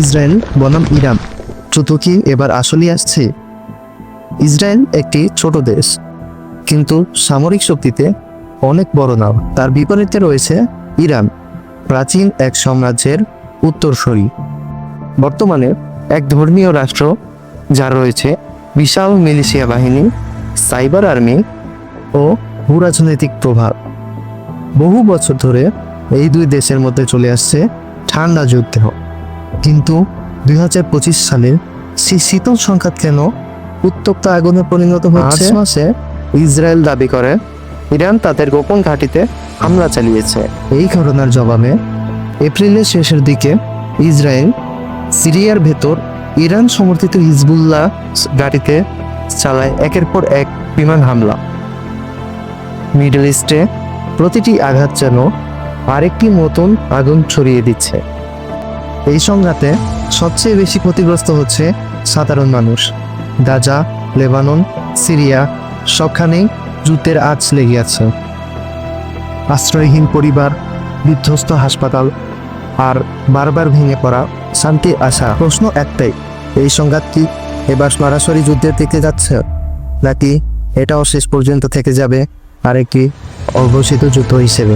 Israel বনাম Iran. যুদ্ধ কি এবার আসলেই আসছে। ইসরায়েল একটি ছোট দেশ, কিন্তু সামরিক শক্তিতে অনেক বড় নাম তার বিপরীতে রয়েছে ইরান, প্রাচীন এক সাম্রাজ্যের উত্তরসূরি। বর্তমানে এক ধর্মীয় রাষ্ট্র যার রয়েছে বিশাল মিলিশিয়া বাহিনী, সাইবার আর্মি ও ভূরাজনৈতিক প্রভাব। বহু বছর ধরে এই দুই দেশের মধ্যে চলে আসছে ঠান্ডা যুদ্ধ। কিন্তু দু হাজার পঁচিশ সালে সেই শীতল সংঘাত কেন উত্তপ্ত আগুনে পরিণত হচ্ছে? মার্চ মাসে ইসরায়েল দাবি করে ইরান তাদের গোপন ঘাঁটিতে হামলা চালিয়েছে। এই ঘটনার জবাবে এপ্রিলের শেষের দিকে ইসরায়েল সিরিয়ার ভেতর ইরান সমর্থিত হিজবুল্লাহ ঘাঁটিতে চালায় একের পর এক বিমান হামলা। মিডল ইস্টে প্রতিটি আঘাত যেন আরেকটি নতুন আগুন ছড়িয়ে দিচ্ছে। এই সংঘাতে সবচেয়ে বেশি ক্ষতিগ্রস্ত হচ্ছে সাধারণ মানুষ। গাজা, লেবানন, সিরিয়া, সবখানেই যুদ্ধের আঁচ লেগে আছে। আশ্রয়হীন পরিবার, বিধ্বস্ত হাসপাতাল আর বারবার ভেঙে পড়া শান্তির আশা। প্রশ্ন একটাই, এই সংঘাত কি এবার সরাসরি যুদ্ধের দিকে যাচ্ছে? নাকি এটাও শেষ পর্যন্ত থেকে যাবে আরেকটি অঘোষিত যুদ্ধ হিসেবে?